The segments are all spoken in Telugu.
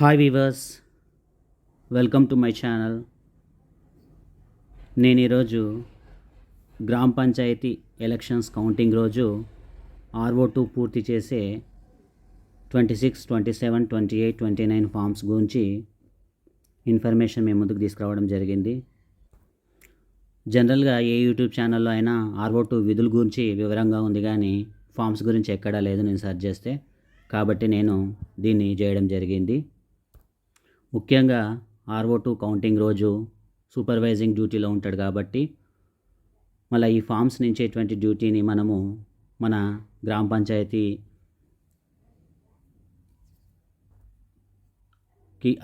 Hi viewers welcome to my channel నేను ఈరోజు గ్రామ పంచాయతీ ఎలక్షన్స్ కౌంటింగ్ రోజు ఆర్ఓ టూ పూర్తి చేసే twenty six twenty seven twenty eight twenty nine forms గురించి ఇన్ఫర్మేషన్ మేము ముందుకు తీసుకురావడం జరిగింది. జనరల్గా ఏ యూట్యూబ్ ఛానల్లో అయినా ఆర్ఓ టూ విధుల గురించి వివరంగా ఉంది కానీ ఫామ్స్ గురించి ఎక్కడా లేదు నేను సెర్చ్ చేస్తే. కాబట్టి నేను దీన్ని చేయడం జరిగింది. ముఖ్యంగా ఆర్ఓ టూ కౌంటింగ్ రోజు సూపర్వైజింగ్ డ్యూటీలో ఉంటాడు కాబట్టి మళ్ళీ ఈ ఫామ్స్ నుంచేటువంటి డ్యూటీని మనము మన గ్రామ పంచాయతీకి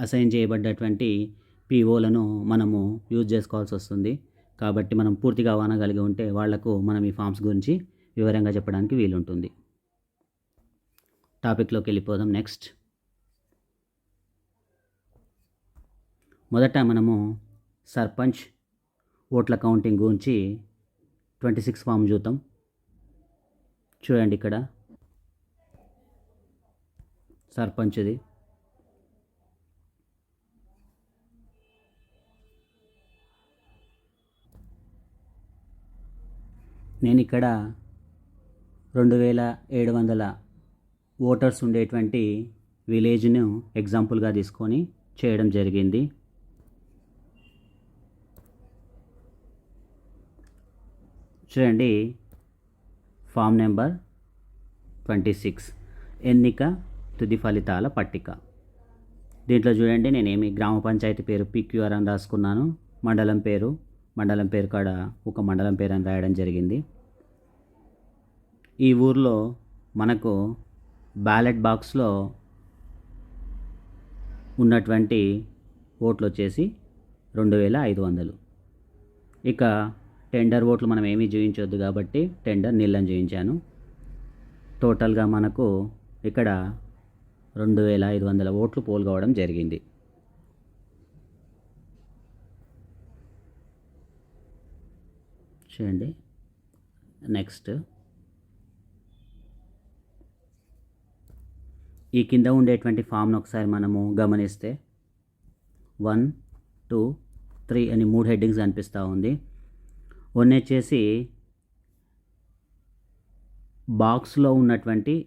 అసైన్ చేయబడ్డటువంటి పీఓలను మనము యూజ్ చేసుకోవాల్సి వస్తుంది. కాబట్టి మనం పూర్తిగా అవగాహన కలిగి ఉంటే వాళ్ళకు మనం ఈ ఫామ్స్ గురించి వివరంగా చెప్పడానికి వీలుంటుంది. టాపిక్లోకి వెళ్ళిపోదాం. నెక్స్ట్ మొదట మనము సర్పంచ్ ఓట్ల కౌంటింగ్ గురించి ట్వంటీ సిక్స్ ఫామ్ చూద్దాం. చూడండి ఇక్కడ. సర్పంచ్ది. నేను ఇక్కడ రెండు వేల ఏడు వందల ఓటర్స్ ఉండేటువంటి విలేజ్ను ఎగ్జాంపుల్గా తీసుకొని చేయడం జరిగింది. చూడండి. Form number twenty six. ఎన్నిక తుది ఫలితాల పట్టిక. దీంట్లో చూడండి నేనేమి గ్రామ పంచాయతీ పేరు పిక్యూఆర్ అని రాసుకున్నాను. మండలం పేరు మండలం పేరు కాడ ఒక మండలం పేరు అని రాయడం జరిగింది. ఈ ఊర్లో మనకు బ్యాలెట్ బాక్స్లో ఉన్నటువంటి ఓట్లు వచ్చేసి రెండు వేల ఐదు వందలు. ఇక టెండర్ ఓట్లు మనం ఏమీ చూపించొద్దు కాబట్టి టెండర్ నీళ్ళని చూపించాను టోటల్గా మనకు ఇక్కడ రెండు వేల ఐదు వందల ఓట్లు పోల్గొవడం జరిగింది. చూడండి. నెక్స్ట్. ఈ కింద ఉండేటువంటి ఫామ్ను ఒకసారి మనము గమనిస్తే వన్ టూ త్రీ అని మూడు హెడ్డింగ్స్ అనిపిస్తూ ఉంది. వన్ వచ్చేసి బాక్స్లో ఉన్నటువంటి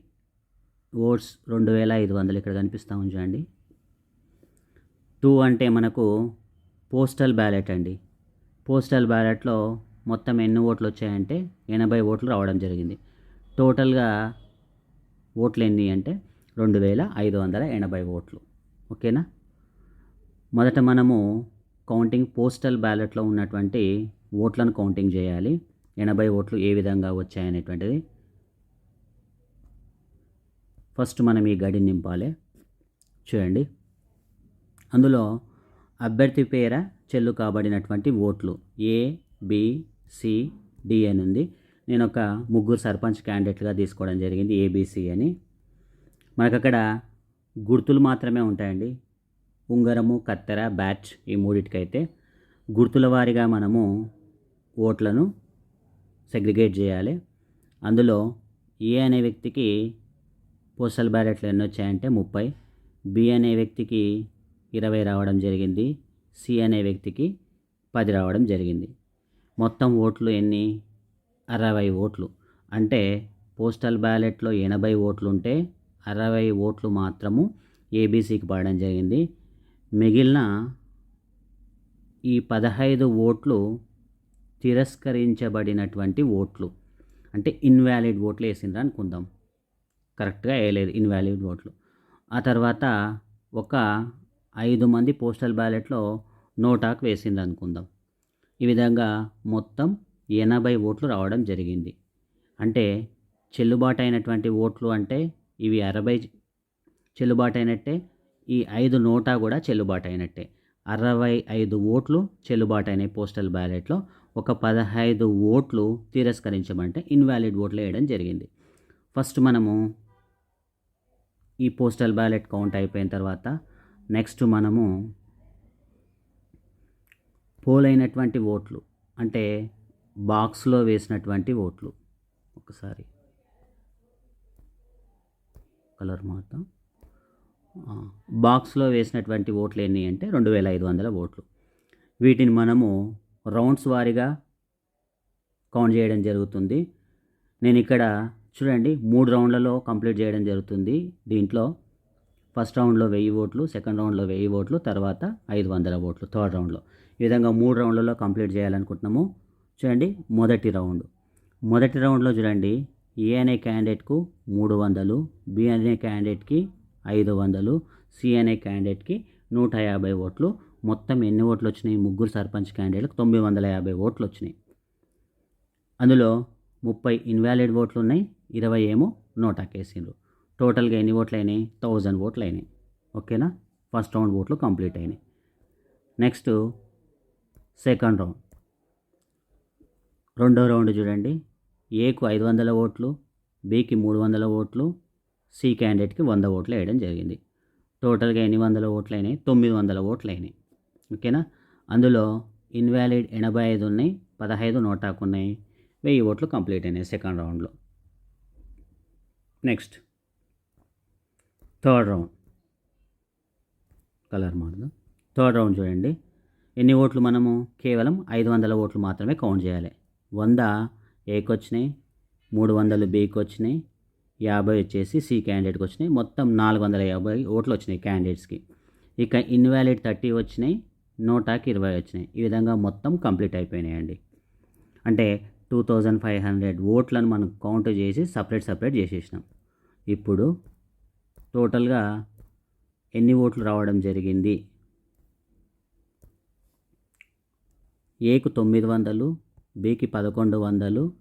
ఓట్స్ రెండు వేల ఐదు వందలు ఇక్కడ కనిపిస్తూ ఉంచండి టూ అంటే మనకు పోస్టల్ బ్యాలెట్ అండి. పోస్టల్ బ్యాలెట్లో మొత్తం ఎన్ని ఓట్లు వచ్చాయంటే ఎనభై ఓట్లు రావడం జరిగింది. టోటల్గా ఓట్లు ఎన్ని అంటే రెండు వేల ఐదు వందల ఎనభై ఓట్లు. ఓకేనా? మొదట మనము కౌంటింగ్ పోస్టల్ బ్యాలెట్లో ఉన్నటువంటి ఓట్లను కౌంటింగ్ చేయాలి. ఎనభై ఓట్లు ఏ విధంగా వచ్చాయనేటువంటిది. ఫస్ట్ మనం ఈ గడిని నింపాలి. చూడండి. అందులో అభ్యర్థి పేర చెల్లు కాబడినటువంటి ఓట్లు ఏ బి సి డి అని ఉంది. నేను ఒక ముగ్గురు సర్పంచ్ క్యాండిడేట్గా తీసుకోవడం జరిగింది ఏబిసి అని. మనకు అక్కడ గుర్తులు మాత్రమే ఉంటాయండి. ఉంగరము కత్తెర బ్యాచ్ ఈ మూడిటికైతే. గుర్తుల వారిగా మనము ఓట్లను సెగ్రిగేట్ చేయాలి. అందులో ఏ అనే వ్యక్తికి పోస్టల్ బ్యాలెట్లు ఎన్ని వచ్చాయంటే ముప్పై బి అనే వ్యక్తికి ఇరవై రావడం జరిగింది సి అనే వ్యక్తికి పది రావడం జరిగింది. మొత్తం ఓట్లు ఎన్ని? అరవై ఓట్లు. అంటే పోస్టల్ బ్యాలెట్లో ఎనభై ఓట్లు ఉంటే అరవై ఓట్లు మాత్రము ఏబీసీకి పడడం జరిగింది. మిగిలిన ఈ పదహైదు ఓట్లు తిరస్కరించబడినటువంటి ఓట్లు. అంటే ఇన్వాలిడ్ ఓట్లు వేసిండ్రు అనుకుందాం. కరెక్ట్గా వేయలేదు ఇన్వాలిడ్ ఓట్లు. ఆ తర్వాత ఒక ఐదు మంది పోస్టల్ బ్యాలెట్లో నోటాకు వేసిండ్రు అనుకుందాం. ఈ విధంగా మొత్తం ఎనభై ఓట్లు రావడం జరిగింది. అంటే చెల్లుబాటు అయినటువంటి ఓట్లు అంటే ఇవి అరవై చెల్లుబాటు అయినట్టే ఈ ఐదు నోటా కూడా చెల్లుబాటు అయినట్టే అరవై ఐదు ఓట్లు చెల్లుబాటు అయినాయి పోస్టల్ బ్యాలెట్లో ఒక పదహైదు ఓట్లు తిరస్కరించమంటే ఇన్వాలిడ్ ఓట్లు వేయడం జరిగింది. ఫస్ట్ మనము ఈ పోస్టల్ బ్యాలెట్ కౌంట్ అయిపోయిన తర్వాత నెక్స్ట్ మనము పోలైనటువంటి ఓట్లు అంటే బాక్స్లో వేసినటువంటి ఓట్లు ఒకసారి. కలర్ మాత్రం బాక్స్లో వేసినటువంటి ఓట్లు ఎన్ని అంటే రెండు వేల ఐదు వందల ఓట్లు. వీటిని మనము రౌండ్స్ వారీగా కౌంట్ చేయడం జరుగుతుంది. నేను ఇక్కడ చూడండి మూడు రౌండ్లలో కంప్లీట్ చేయడం జరుగుతుంది. దీంట్లో ఫస్ట్ రౌండ్లో వెయ్యి ఓట్లు సెకండ్ రౌండ్లో వెయ్యి ఓట్లు తర్వాత ఐదు వందల ఓట్లు థర్డ్ రౌండ్లో. ఈ విధంగా మూడు రౌండ్లలో కంప్లీట్ చేయాలనుకుంటున్నాము. చూడండి మొదటి రౌండ్. మొదటి రౌండ్లో చూడండి ఏ అనే క్యాండిడేట్కు మూడు వందలు బి అనే క్యాండిడేట్కి ఐదు వందలు సి అనే క్యాండిడేట్కి నూట యాభై ఓట్లు మొత్తం ఎన్ని ఓట్లు వచ్చినాయి ముగ్గురు సర్పంచ్ క్యాండిడేట్లకు తొమ్మిది వందల యాభై ఓట్లు వచ్చినాయి అందులో ముప్పై ఇన్వాలిడ్ ఓట్లు ఉన్నాయి ఇరవై ఏమో నోటాకేసిండ్రు టోటల్గా ఎన్ని ఓట్లు అయినాయి థౌజండ్ ఓట్లు అయినాయి ఓకేనా? ఫస్ట్ రౌండ్ ఓట్లు కంప్లీట్ అయినాయి. Next second round. రెండో రౌండ్ చూడండి. ఏకు ఐదు వందల ఓట్లు బీకి మూడు వందల ఓట్లు సి క్యాండిడేట్కి వంద ఓట్లు వేయడం జరిగింది. టోటల్గా ఎన్ని వందల ఓట్లు అయినాయి తొమ్మిది వందల ఓట్లు అయినాయి ఓకేనా? అందులో ఇన్వాలిడ్ ఎనభై ఐదు ఉన్నాయి పదహైదు నోటాకు ఉన్నాయి. వెయ్యి ఓట్లు కంప్లీట్ అయినాయి సెకండ్ రౌండ్లో. నెక్స్ట్. Third round. కలర్ మారుదాం? థర్డ్ రౌండ్ చూడండి. ఎన్ని ఓట్లు మనము? కేవలం ఐదు వందల ఓట్లు మాత్రమే కౌంట్ చేయాలి. వంద ఏకి వచ్చినాయి మూడు వందలు బీకి వచ్చినాయి యాభై వచ్చేసి సి క్యాండిడేట్కి వచ్చినాయి. మొత్తం నాలుగు వందల యాభై ఓట్లు వచ్చినాయి క్యాండిడేట్స్కి. ఇక ఇన్వాలిడ్ థర్టీ వచ్చినాయి నూటకి ఇరవై వచ్చినాయి. ఈ విధంగా మొత్తం కంప్లీట్ అయిపోయినాయండి. అంటే టూ థౌజండ్ ఫైవ్ హండ్రెడ్ ఓట్లను మనం కౌంట్ చేసి సపరేట్ సపరేట్ చేసేసినాం. ఇప్పుడు టోటల్గా ఎన్ని ఓట్లు రావడం జరిగింది? ఏకు తొమ్మిది వందలు బికి పదకొండు వందలు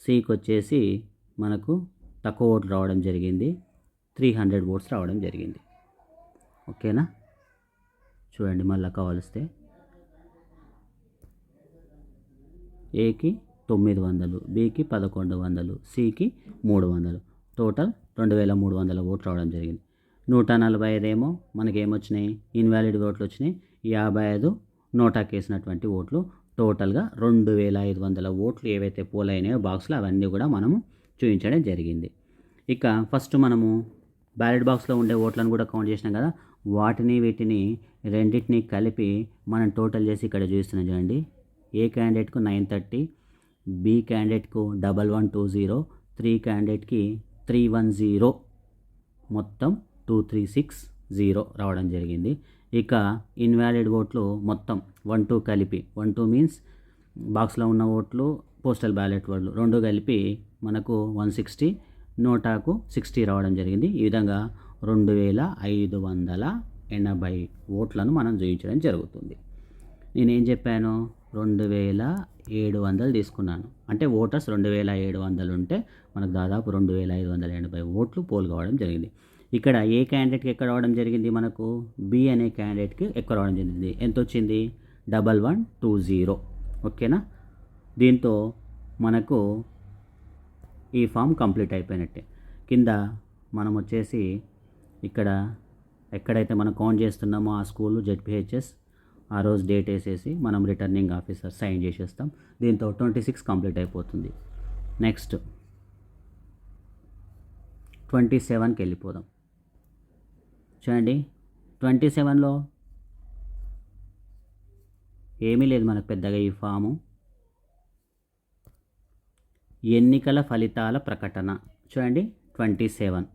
సికి వచ్చేసి మనకు తక్కువ ఓట్లు రావడం జరిగింది. త్రీ హండ్రెడ్ ఓట్స్ రావడం జరిగింది. ఓకేనా? చూడండి మళ్ళీ కావలిస్తే. ఏకి తొమ్మిది వందలు బికి పదకొండు వందలు సికి మూడు వందలు. టోటల్ రెండు వేల మూడు వందల ఓట్లు రావడం జరిగింది. నూట నలభై ఐదేమో మనకేమొచ్చినాయి? మనకి ఏమొచ్చినాయి ఇన్వాలిడ్ ఓట్లు వచ్చినాయి యాభై ఐదు నోటాకేసినటువంటి ఓట్లు. టోటల్గా రెండు వేల ఐదు వందల ఓట్లు ఏవైతే పోలైనాయో బాక్స్లో అవన్నీ కూడా మనము చూపించడం జరిగింది. ఇక ఫస్ట్ మనము బ్యాలెట్ బాక్స్లో ఉండే ఓట్లను కూడా కౌంట్ చేసినాం కదా వాటిని వీటిని రెండింటిని కలిపి మనం టోటల్ చేసి ఇక్కడ చూస్తున్నాం చూడండి. ఏ క్యాండిడేట్కు nine thirty B క్యాండిడేట్కు double one two zero three క్యాండిడేట్కి three one zero మొత్తం టూ త్రీ సిక్స్ జీరో రావడం జరిగింది. ఇక ఇన్వాలిడ్ ఓట్లు మొత్తం వన్ టూ కలిపి వన్ టూ మీన్స్ బాక్స్లో ఉన్న ఓట్లు పోస్టల్ బ్యాలెట్ ఓట్లు రెండు కలిపి మనకు వన్ సిక్స్టీ నోటాకు సిక్స్టీ రావడం జరిగింది. ఈ విధంగా రెండు వేల ఐదు వందల ఎనభై ఓట్లను మనం జయించడం జరుగుతుంది. నేనేం చెప్పాను? రెండు వేల ఏడు వందలు తీసుకున్నాను. అంటే ఓటర్స్ రెండు వేల ఏడు వందలు ఉంటే మనకు దాదాపు రెండు వేల ఐదు వందల ఎనభై ఓట్లు పోల్ కావడం జరిగింది. ఇక్కడ ఏ క్యాండిడేట్కి ఎక్కడ రావడం జరిగింది మనకు? బి అనే క్యాండిడేట్కి ఎక్కడ రావడం జరిగింది? ఎంత వచ్చింది డబల్ వన్ టూ జీరో. ఓకేనా? దీంతో మనకు ఈ ఫామ్ కంప్లీట్ అయిపోయినట్టే. కింద మనం వచ్చేసి ఇక్కడ ఎక్కడైతే మనం కౌంట్ చేస్తున్నామో ఆ స్కూల్ జెడ్పిహెచ్ఎస్ ఆ రోజు డేట్ వేసేసి మనం రిటర్నింగ్ ఆఫీసర్ సైన్ చేసేస్తాం. దీంతో ట్వంటీ సిక్స్ కంప్లీట్ అయిపోతుంది. నెక్స్ట్ ట్వంటీ సెవెన్కి వెళ్ళిపోదాం. చూడండి ట్వంటీ సెవెన్లో ఏమీ లేదు మనకు పెద్దగా ఈ ఫాము ఎన్నికల ఫలితాల ప్రకటన. చూడండి ట్వంటీ సెవెన్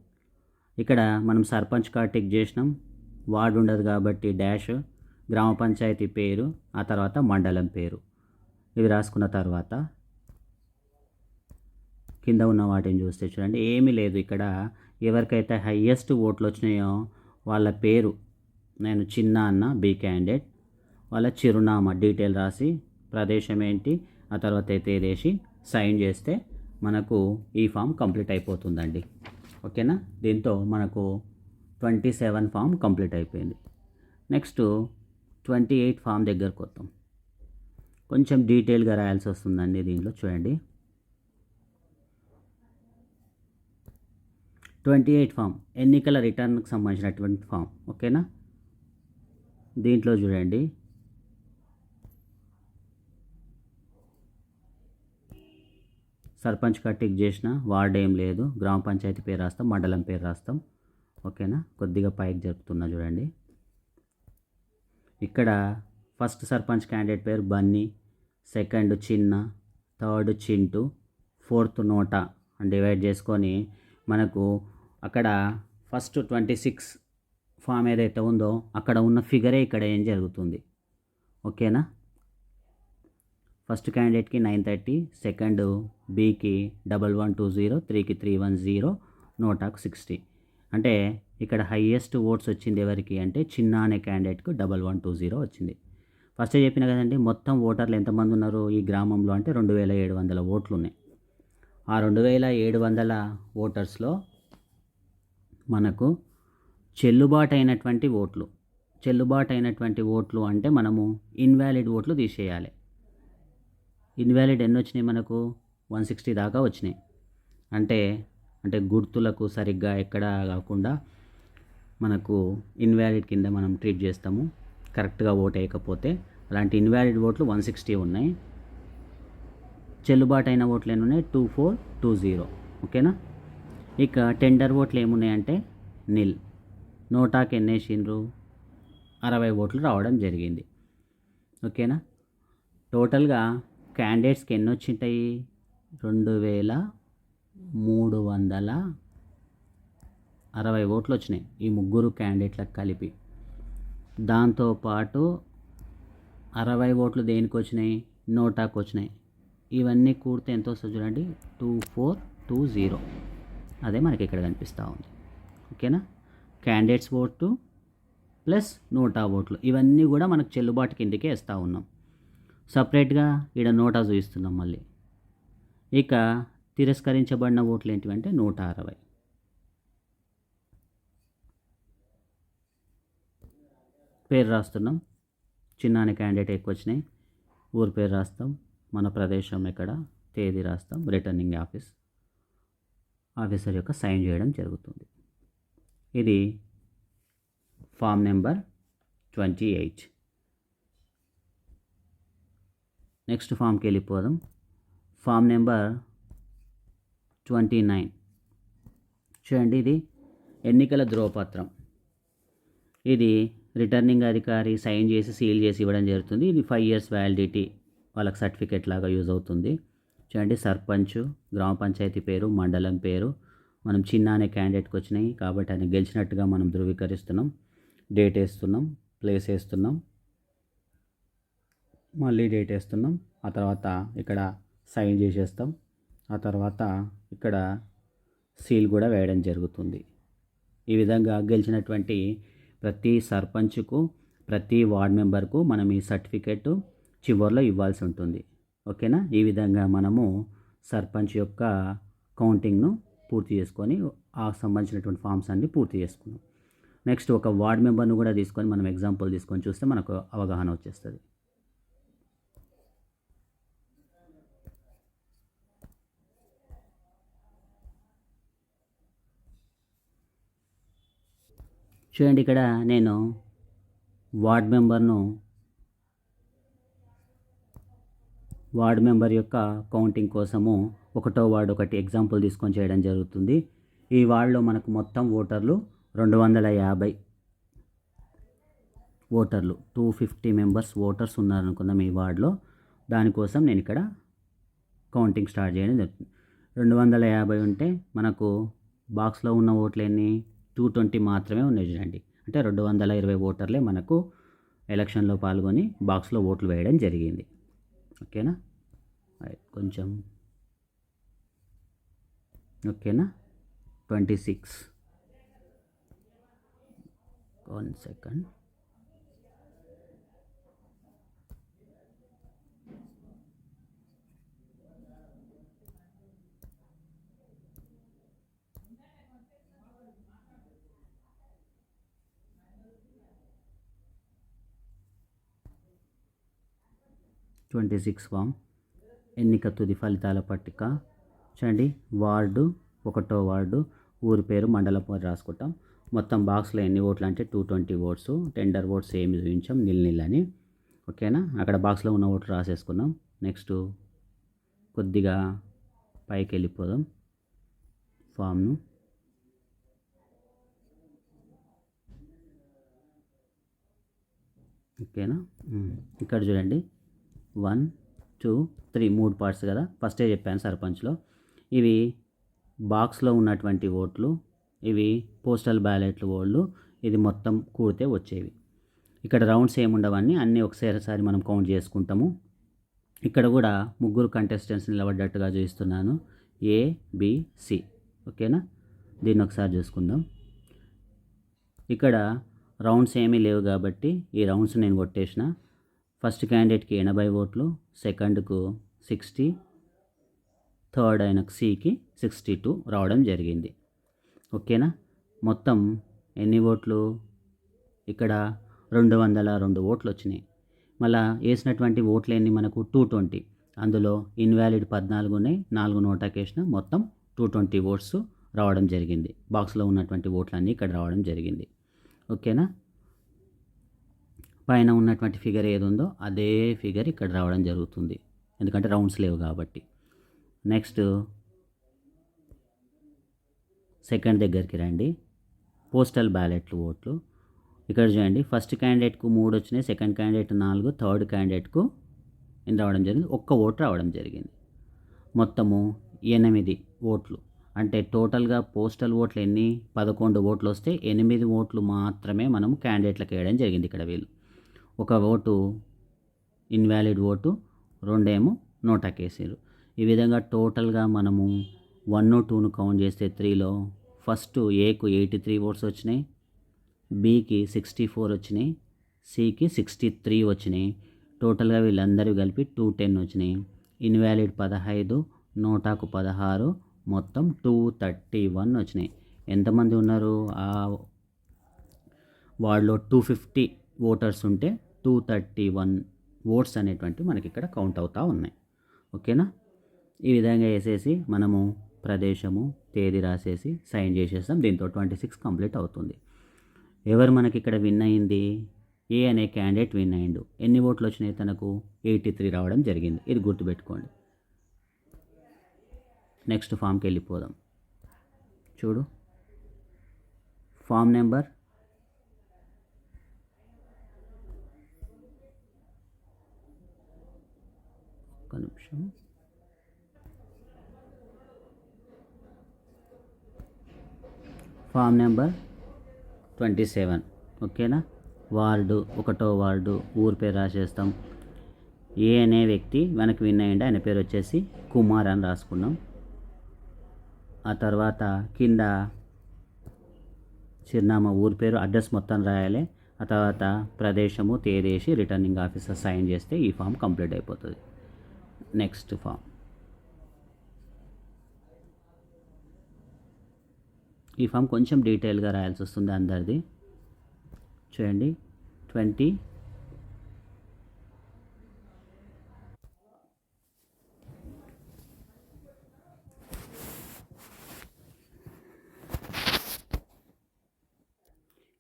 ఇక్కడ మనం సర్పంచ్ కార్డ్ టిక్ చేసినాం. వార్డు ఉండదు కాబట్టి డాష్ గ్రామ పంచాయతీ పేరు ఆ తర్వాత మండలం పేరు. ఇవి రాసుకున్న తర్వాత కింద ఉన్న వాటిని చూస్తే చూడండి. ఏమీ లేదు ఇక్కడ. ఎవరికైతే హయ్యెస్ట్ ఓట్లు వచ్చినాయో వాళ్ళ పేరు నేను చిన్న అన్న బి క్యాండిడేట్. వాళ్ళ చిరునామా డీటెయిల్ రాసి ప్రదేశం ఏంటి ఆ తర్వాత అయితే వేసి సైన్ చేస్తే మనకు ఈ ఫామ్ కంప్లీట్ అయిపోతుందండి. ఓకేనా? దీంతో మనకు ట్వంటీ సెవెన్ ఫామ్ కంప్లీట్ అయిపోయింది. నెక్స్ట్ ట్వంటీ ఎయిట్ ఫామ్ దగ్గరకు వస్తాం కొంచెం డీటెయిల్గా రాయాల్సి వస్తుందండి దీంట్లో చూడండి. ట్వంటీ ఎయిట్ ఫామ్ ఎన్నికల రిటర్న్కి సంబంధించినటువంటి ఫామ్ ఓకేనా? దీంట్లో చూడండి. సర్పంచ్ కట్టికి చేసిన వార్డ్ ఏం లేదు. గ్రామ పంచాయతీ పేరు రాస్తాం మండలం పేరు రాస్తాం. ఓకేనా? కొద్దిగా పైకి జరుపుతున్నా చూడండి. ఇక్కడ ఫస్ట్ సర్పంచ్ క్యాండిడేట్ పేరు Bunny second Chinna third Chintu fourth NOTA అని డివైడ్ చేసుకొని మనకు అక్కడ ఫస్ట్ ట్వంటీ సిక్స్ ఫామ్ ఏదైతే ఉందో అక్కడ ఉన్న ఫిగరే ఇక్కడ ఏం జరుగుతుంది. ఓకేనా? ఫస్ట్ క్యాండిడేట్కి నైన్ థర్టీ సెకండ్ బీకి డబల్ వన్ టూ జీరో త్రీకి త్రీ వన్ జీరో నోటాకు సిక్స్టీ. అంటే ఇక్కడ హయ్యెస్ట్ ఓట్స్ వచ్చింది ఎవరికి అంటే చిన్న అనే క్యాండిడేట్కు డబల్ వన్ టూ జీరో వచ్చింది. ఫస్ట్ చెప్పిన కదండి మొత్తం ఓటర్లు ఎంతమంది ఉన్నారు ఈ గ్రామంలో అంటే రెండు వేల ఏడు వందల ఓట్లు ఉన్నాయి. ఆ రెండు వేల ఏడు వందల ఓటర్స్లో మనకు చెల్లుబాటు అయినటువంటి ఓట్లు. చెల్లుబాటు అయినటువంటి ఓట్లు అంటే మనము ఇన్వాలిడ్ ఓట్లు తీసేయాలి. ఇన్వాలిడ్ ఎన్ని వచ్చినాయి మనకు? వన్ సిక్స్టీ దాకా వచ్చినాయి. అంటే అంటే గుర్తులకు సరిగ్గా ఎక్కడ కాకుండా మనకు ఇన్వాలిడ్ కింద మనం ట్రీట్ చేస్తాము. కరెక్ట్గా ఓట్ వేయకపోతే అలాంటి ఇన్వాలిడ్ ఓట్లు వన్ సిక్స్టీ ఉన్నాయి. చెల్లుబాటు అయిన ఓట్లు ఎన్ని ఉన్నాయి? Two four two zero. ఓకేనా? ఇక టెండర్ ఓట్లు ఏమున్నాయంటే నిల్. నోటాకి ఎన్ని వేసిండ్రు? అరవై ఓట్లు రావడం జరిగింది. ఓకేనా? టోటల్గా క్యాండిడేట్స్కి ఎన్ని వచ్చింటాయి రెండు వేల మూడు వందల అరవై ఓట్లు వచ్చినాయి ఈ ముగ్గురు క్యాండిడేట్లకు కలిపి. దాంతోపాటు అరవై ఓట్లు దేనికి వచ్చినాయి నోటాకు వచ్చినాయి ఇవన్నీ కూడితే ఎంత వస్తుంది చూడండి. Two four two zero. అదే మనకి ఇక్కడ కనిపిస్తూ ఉంది. ఓకేనా? క్యాండిడేట్స్ ఓటు ప్లస్ నోటా ఓట్లు. ఇవన్నీ కూడా మనకు చెల్లుబాటు కిందకే వేస్తూ ఉన్నాం. సపరేట్గా ఈడ నోటా చూపిస్తున్నాం మళ్ళీ. ఇక తిరస్కరించబడిన ఓట్లు ఏంటివంటే నూట అరవై. పేరు రాస్తున్నాం. చిన్నాని క్యాండిడేట్ ఎక్కువ వచ్చినాయి ఊరి పేరు రాస్తాం. మన ప్రదేశం ఎక్కడ? తేదీ రాస్తాం. Returning office. ఆఫీసర్ యొక్క సైన్ చేయడం జరుగుతుంది. ఇది form number twenty eight. Next ఫామ్కి వెళ్ళిపోదాం. Form number twenty nine. చూడండి ఇది ఎన్నికల ధ్రువపత్రం ఇది రిటర్నింగ్ అధికారి సైన్ చేసి సీల్ చేసి ఇవ్వడం జరుగుతుంది. ఇది ఫైవ్ ఇయర్స్ వ్యాలిడిటీ వాళ్ళకి సర్టిఫికేట్ లాగా యూజ్ అవుతుంది. చూడండి సర్పంచ్ గ్రామ పంచాయతీ పేరు మండలం పేరు. మనం చిన్న అనే క్యాండిడేట్కి వచ్చినాయి కాబట్టి ఆయన గెలిచినట్టుగా మనం ధృవీకరిస్తున్నాం. డేట్ వేస్తున్నాం ప్లేస్ వేస్తున్నాం. మళ్ళీ డేట్ వేస్తున్నాం. ఆ తర్వాత ఇక్కడ సైన్ చేసేస్తాం. ఆ తర్వాత ఇక్కడ సీల్ కూడా వేయడం జరుగుతుంది. ఈ విధంగా గెలిచినటువంటి ప్రతి సర్పంచ్కు ప్రతి వార్డ్ మెంబర్కు మనం ఈ సర్టిఫికెట్ చివరిలో ఇవ్వాల్సి ఉంటుంది. ఓకేనా? ఈ విధంగా మనము సర్పంచ్ యొక్క కౌంటింగ్ను పూర్తి చేసుకొని ఆ సంబంధించినటువంటి ఫామ్స్ అన్ని పూర్తి చేసుకున్నాం. నెక్స్ట్ ఒక వార్డ్ మెంబర్ను కూడా తీసుకొని మనం ఎగ్జాంపుల్ తీసుకొని చూస్తే మనకు అవగాహన వచ్చేస్తుంది. చూడండి ఇక్కడ నేను వార్డ్ మెంబర్ను వార్డ్ మెంబర్ యొక్క కౌంటింగ్ కోసము ఒకటో వార్డు ఒకటి ఎగ్జాంపుల్ తీసుకొని చేయడం జరుగుతుంది. ఈ వార్డులో మనకు మొత్తం ఓటర్లు రెండు వందల యాభై ఓటర్లు టూ ఫిఫ్టీ మెంబర్స్ ఓటర్స్ ఉన్నారనుకుందాం ఈ వార్డులో. దానికోసం నేను ఇక్కడ కౌంటింగ్ స్టార్ట్ చేయడం జరుగుతుంది. రెండు వందల యాభై ఉంటే మనకు బాక్స్లో ఉన్న ఓట్లు ఎన్ని టూ ట్వంటీ మాత్రమే ఉన్నాయి చూడండి. అంటే రెండు వందల ఇరవై ఓటర్లే మనకు ఎలక్షన్లో పాల్గొని బాక్స్లో ఓట్లు వేయడం జరిగింది. ఓకేనా? రైట్ కొంచెం. ఓకేనా? Twenty six. One second. Twenty six form. ఎన్నిక తుది ఫలితాల పట్టిక. చూడండి వార్డు ఒకటో వార్డు ఊరి పేరు మండలం పేరు రాసుకుంటాం. మొత్తం బాక్స్లో ఎన్ని ఓట్లు అంటే two twenty votes. Tender votes ఏమి చూపించాం? నిల్ నిల్ అని. ఓకేనా? అక్కడ బాక్స్లో ఉన్న ఓట్లు రాసేసుకున్నాం నెక్స్ట్ కొద్దిగా పైకి వెళ్ళిపోదాం. ఫామ్ను. ఓకేనా? ఇక్కడ చూడండి. వన్ టూ త్రీ మూడు పార్ట్స్ కదా? ఫస్టే చెప్పాను సర్పంచ్లో. ఇవి బాక్స్లో ఉన్నటువంటి ఓట్లు ఇవి పోస్టల్ బ్యాలెట్లు ఓళ్ళు ఇది మొత్తం కూడితే వచ్చేవి. ఇక్కడ రౌండ్స్ ఏముండవన్నీ అన్నీ ఒకసారి మనం కౌంట్ చేసుకుంటాము. ఇక్కడ కూడా ముగ్గురు కంటెస్టెంట్స్ నిలబడ్డట్టుగా చూపిస్తున్నాను. A C. ఓకేనా? దీన్ని ఒకసారి చూసుకుందాం. ఇక్కడ రౌండ్స్ ఏమీ లేవు కాబట్టి ఈ రౌండ్స్ నేను కొట్టేసిన. ఫస్ట్ క్యాండిడేట్కి ఎనభై ఓట్లు సెకండ్కు సిక్స్టీ థర్డ్ అయిన సికి సిక్స్టీ టూ రావడం జరిగింది. ఓకేనా? మొత్తం ఎన్ని ఓట్లు? ఇక్కడ రెండు వందల రెండు ఓట్లు వచ్చినాయి మళ్ళా వేసినటువంటి ఓట్లు ఎన్ని మనకు? Two twenty. అందులో ఇన్వాలిడ్ పద్నాలుగు ఉన్నాయి నాలుగు నోటాకి మొత్తం టూ ట్వంటీ ఓట్స్ రావడం జరిగింది. బాక్స్లో ఉన్నటువంటి ఓట్లన్నీ ఇక్కడ రావడం జరిగింది. ఓకేనా? పైన ఉన్నటువంటి ఫిగర్ ఏది ఉందో అదే ఫిగర్ ఇక్కడ రావడం జరుగుతుంది. ఎందుకంటే రౌండ్స్ లేవు కాబట్టి. నెక్స్ట్ సెకండ్ దగ్గరికి రండి. పోస్టల్ బ్యాలెట్లు ఓట్లు. ఇక్కడ చూడండి ఫస్ట్ క్యాండిడేట్కు మూడు వచ్చినాయి సెకండ్ క్యాండిడేట్ నాలుగు థర్డ్ క్యాండిడేట్కు ఎన్ని రావడం జరిగింది ఒక్క ఓటు రావడం జరిగింది. మొత్తము ఎనిమిది ఓట్లు. అంటే టోటల్గా పోస్టల్ ఓట్లు ఎన్ని? పదకొండు ఓట్లు వస్తే ఎనిమిది ఓట్లు మాత్రమే మనం క్యాండిడేట్లకు వేయడం జరిగింది ఇక్కడ వీళ్ళు. ఒక ఓటు ఇన్వాలిడ్ ఓటు రెండేమో నోటాకేసారు ఈ విధంగా టోటల్గా మనము వన్ టూను కౌంట్ చేస్తే త్రీలో ఫస్ట్ ఏకు ఎయిటీ త్రీ ఓట్స్ వచ్చినాయి బీకి సిక్స్టీ ఫోర్ వచ్చినాయి సికి సిక్స్టీ త్రీ వచ్చినాయి. టోటల్గా వీళ్ళందరూ కలిపి టూ టెన్ వచ్చినాయి. ఇన్వాలిడ్ పదహైదు నోటాకు పదహారు మొత్తం టూ థర్టీ వన్ వచ్చినాయి. ఎంతమంది ఉన్నారు? ఆ వార్డులో టూ ఫిఫ్టీ ఓటర్స్ ఉంటే టూ థర్టీ వన్ ఓట్స్ అనేటువంటి మనకి ఇక్కడ కౌంట్ అవుతూ ఉన్నాయి. ఓకేనా? ఈ విధంగా వేసేసి మనము ప్రదేశము తేదీ రాసేసి సైన్ చేసేస్తాం. దీంతో ట్వంటీ సిక్స్ కంప్లీట్ అవుతుంది. ఎవరు మనకి ఇక్కడ విన్ అయింది? ఏ అనే క్యాండిడేట్ విన్ అయ్యిండు ఎన్ని ఓట్లు వచ్చినాయి తనకు? ఎయిటీ త్రీ రావడం జరిగింది. ఇది గుర్తుపెట్టుకోండి. నెక్స్ట్ ఫామ్కి వెళ్ళిపోదాం. చూడు. ఫామ్ నెంబర్ నిమిషం. Form number twenty seven. ఓకేనా? వార్డు ఒకటో వార్డు ఊరి పేరు రాసేస్తాం. ఏ అనే వ్యక్తి వెనక్కి విన్ అయ్యండి ఆయన పేరు వచ్చేసి కుమార్ అని రాసుకున్నాం. ఆ తర్వాత కింద చిరునామా ఊరి పేరు అడ్రస్ మొత్తం రాయాలి. ఆ తర్వాత ప్రదేశము తేదేసి రిటర్నింగ్ ఆఫీసర్ సైన్ చేస్తే ఈ ఫామ్ కంప్లీట్ అయిపోతుంది. Next form. ఈ ఫామ్ కొంచెం డీటెయిల్గా రాయాల్సి వస్తుంది అందరిది. చూడండి ట్వంటీ.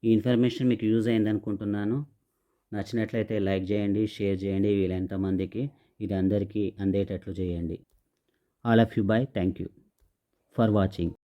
ఈ ఇన్ఫర్మేషన్ మీకు యూజ్ అయింది అనుకుంటున్నాను నచ్చినట్లయితే లైక్ చేయండి షేర్ చేయండి వీలైనంత మందికి ఇది అందరికీ అందేటట్లు చేయండి. All of you bye thank you for watching